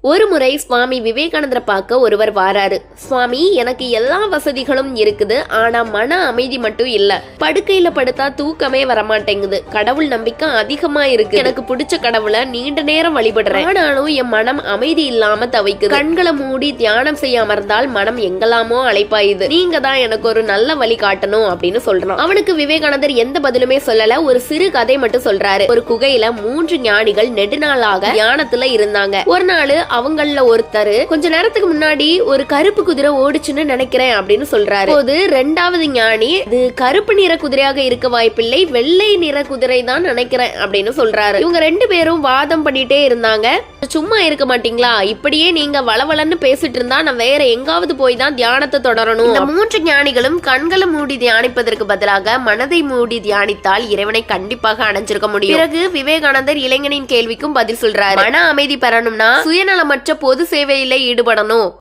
ஒரு முறை சுவாமி விவேகானந்தரை பார்க்க ஒருவர் வாராரு. சுவாமி எனக்கு எல்லா வசதிகளும் இருக்குது. ஆனா மன அமைதி மட்டும் இல்ல. படுக்கையில படுத்தா தூக்கமே வரமாட்டேங்குது. கடவுள் நம்பிக்கை அதிகமா இருக்கு எனக்கு பிடிச்ச கடவுளை நீண்ட நேரம் வழிபடுறேன். ஆனாலும் என் மனம் அமைதி இல்லாம தவிக்குது. கண்களை மூடி தியானம் செய்ய அமர்ந்தால் மனம் எங்கெல்லாமோ அழைப்பாயுது நீங்க தான் எனக்கு ஒரு நல்ல வழி காட்டணும் அப்படின்னு சொல்றான். அவனுக்கு விவேகானந்தர் எந்த பதிலுமே சொல்லல. ஒரு சிறு கதை மட்டும் சொல்றாரு. ஒரு குகையில மூன்று ஞானிகள் நெடுநாளாக தியானத்துல இருந்தாங்க. ஒரு நாள் அவங்கள ஒருத்தர் கொஞ்ச நேரத்துக்கு முன்னாடி ஒரு கருப்பு குதிரை ஓடுச்சுன்னு நினைக்கிறேன் அப்படின்னு சொல்றாரு. போது ரெண்டாவது ஞானி இது கருப்பு நிற குதிரையாக இருக்க வாய்ப்பில்லை வெள்ளை நிற குதிரை தான் நினைக்கிறேன் அப்படின்னு சொல்றாரு. இவங்க ரெண்டு பேரும் வாதம் பண்ணிட்டே இருந்தாங்க. சும்மா இருக்க மாட்டீங்களா? இப்படியே நீங்க வளவளன்னு பேசிட்டு இருந்தா நான் வேற எங்காவது போய் தான் தியானத்தை தொடரணும். இந்த மூன்று ஞானிகளும் கண்களை மூடி தியானிப்பதற்கு பதிலாக மனதை மூடி தியானித்தால் இறைவனை கண்டிப்பாக அடைஞ்சிருக்க முடியும். பிறகு விவேகானந்தர் இளைஞனின் கேள்விக்கும் பதில் சொல்றாரு. மன அமைதி பெறணும்னா சுயநலமற்ற பொது சேவையில ஈடுபடணும்.